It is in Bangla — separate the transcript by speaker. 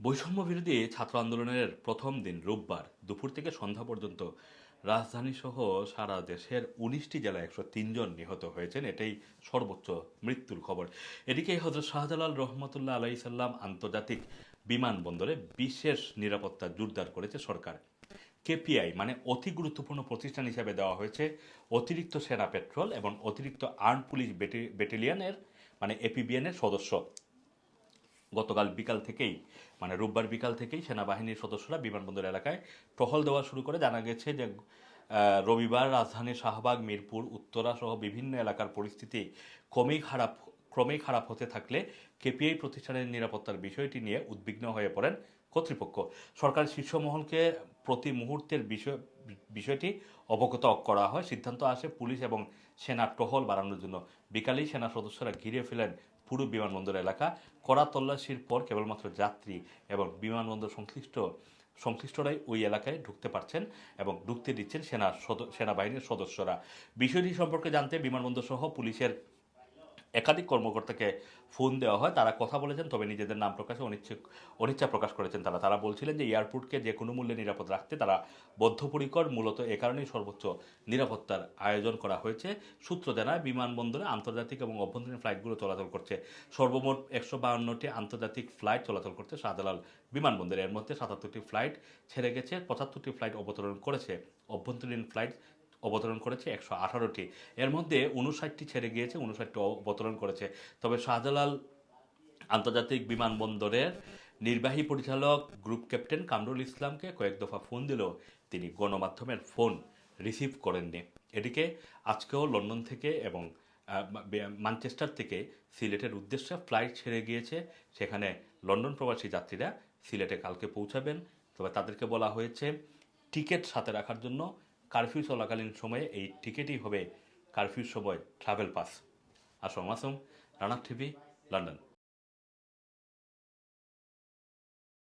Speaker 1: বৈষম্য বিরোধী ছাত্র আন্দোলনের প্রথম দিন রোববার দুপুর থেকে সন্ধ্যা পর্যন্ত রাজধানী সহ সারা দেশের উনিশটি জেলায় একশো তিনজন নিহত হয়েছেন। এটাই সর্বোচ্চ মৃত্যুর খবর। এদিকে হজরত শাহজালাল রহমতুল্লাহ আলাই সাল্লাম আন্তর্জাতিক বিমানবন্দরে বিশেষ নিরাপত্তা জোরদার করেছে সরকার। কেপিআই মানে অতি গুরুত্বপূর্ণ প্রতিষ্ঠান হিসেবে দেওয়া হয়েছে অতিরিক্ত সেনা পেট্রোল এবং অতিরিক্ত আর্ম পুলিশ ব্যাটালিয়নের মানে এপিবিএনের সদস্য। গতকাল বিকাল থেকেই মানে রোববার বিকাল থেকেই সেনাবাহিনীর সদস্যরা বিমানবন্দর এলাকায় টহল দেওয়া শুরু করে। জানা গেছে যে রবিবার রাজধানী শাহবাগ, মিরপুর, উত্তরা সহ বিভিন্ন এলাকার পরিস্থিতি ক্রমেই খারাপ ক্রমেই খারাপ হতে থাকলে কেপিআই প্রতিষ্ঠানের নিরাপত্তার বিষয়টি নিয়ে উদ্বিগ্ন হয়ে পড়েন কর্তৃপক্ষ। সরকার শীর্ষ মহলকে প্রতি মুহূর্তের বিষয় বিষয়টি অবগত করা হয়। সিদ্ধান্ত আসে পুলিশ এবং সেনা টহল বাড়ানোর জন্য। বিকালেই সেনা সদস্যরা ঘিরে ফেলেন পুরো বিমানবন্দর এলাকা। কড়া তল্লাশির পর কেবলমাত্র যাত্রী এবং বিমানবন্দর সংশ্লিষ্ট সংশ্লিষ্টরাই ওই এলাকায় ঢুকতে পারছেন এবং ঢুকতে দিচ্ছেন সেনা সেনাবাহিনীর সদস্যরা। বিষয়টি সম্পর্কে জানতে বিমানবন্দর সহ পুলিশের একাধিক কর্মকর্তাকে ফোন দেওয়া হয়, তারা কথা বলেছেন, তবে নিজেদের নাম প্রকাশে অনিচ্ছুক, অনিচ্ছা প্রকাশ করেছেন তারা। তারা বলছিলেন যে এয়ারপোর্টকে যে কোনো মূল্যে নিরাপদ রাখতে তারা বদ্ধপরিকর, মূলত এ কারণেই সর্বোচ্চ নিরাপত্তার আয়োজন করা হয়েছে। সূত্র জানায়, বিমানবন্দরে আন্তর্জাতিক এবং অভ্যন্তরীণ ফ্লাইটগুলো চলাচল করছে। সর্বমোট একশো বাউন্নটি আন্তর্জাতিক ফ্লাইট চলাচল করছে শাহজালাল বিমানবন্দরে। এর মধ্যে সাতাত্তরটি ফ্লাইট ছেড়ে গেছে, পঁচাত্তরটি ফ্লাইট অবতরণ করেছে। অভ্যন্তরীণ ফ্লাইট অবতরণ করেছে, একশো আঠারোটি। এর মধ্যে উনষাটটি ছেড়ে গিয়েছে উনষাটটি অবতরণ করেছে। তবে শাহজালাল আন্তর্জাতিক বিমানবন্দরের নির্বাহী পরিচালক গ্রুপ ক্যাপ্টেন কামরুল ইসলামকে কয়েক দফা ফোন দিলেও তিনি গণমাধ্যমের ফোন রিসিভ করেননি। এদিকে আজকেও লন্ডন থেকে এবং ম্যানচেস্টার থেকে সিলেটের উদ্দেশ্যে ফ্লাইট ছেড়ে গিয়েছে। সেখানে লন্ডন প্রবাসী যাত্রীরা সিলেটে কালকে পৌঁছাবেন। তবে তাদেরকে বলা হয়েছে, টিকিট সাথে রাখার জন্য কারফিউ চলাকালীন সময়ে এই টিকিটই হবে কারফিউ সময় ট্রাভেল পাস। আসম আসম রানার টিভি, লন্ডন।